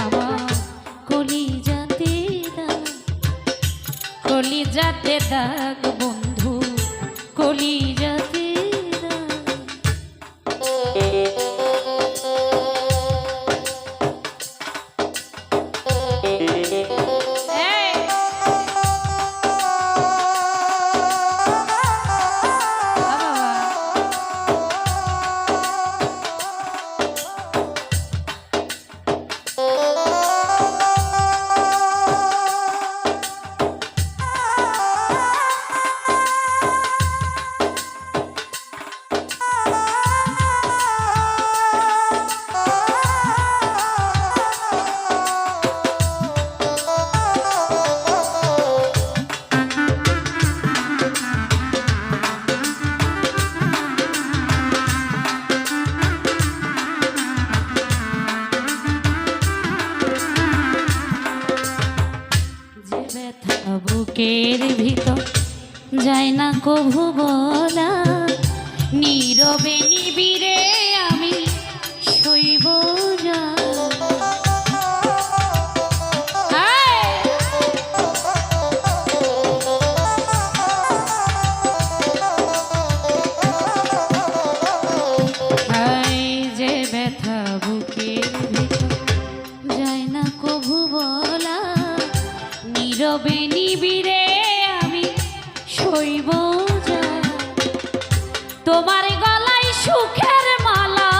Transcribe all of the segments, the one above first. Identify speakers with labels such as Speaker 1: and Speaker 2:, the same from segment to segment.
Speaker 1: আমার কলি যাতে কলি যাতে দাগ যায় না কভু বলা। নীরবে নিবিড়ে আমি শৈব বলা। নীরবে নিবিড়ে শৈব তোমার গলায় সুখের মালা।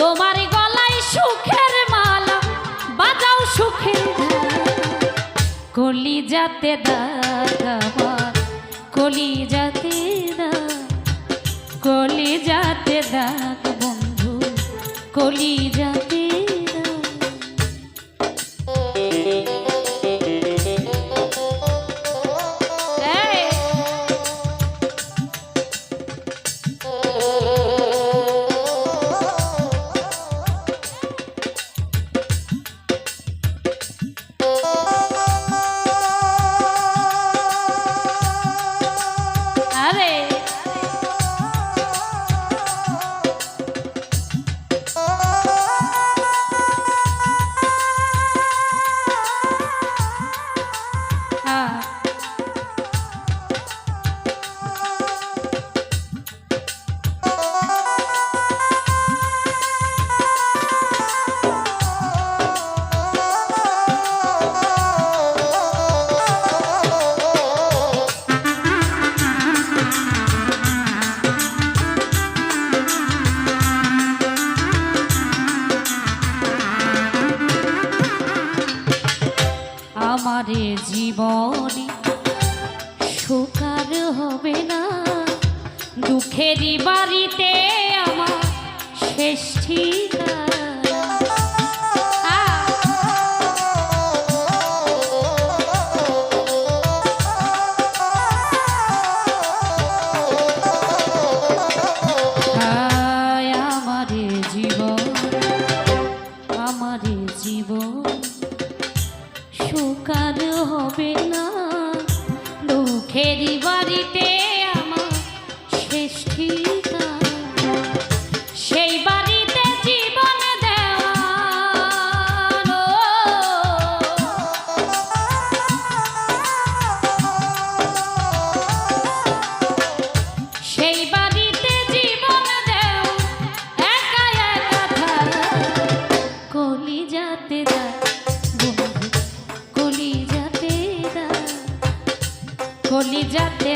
Speaker 1: তোমার গলায় সুখের মালা, বাজাও সুখের কলি যাতে দাগাবার কলি যাতে দাগ কলি যাতে বন্ধু কলি জীবনে সুকার হবে না। দুঃখেরই বাড়িতে আমার শেষ ঠিকানা। দুঃখেরই বাড়িতে কলি যাতে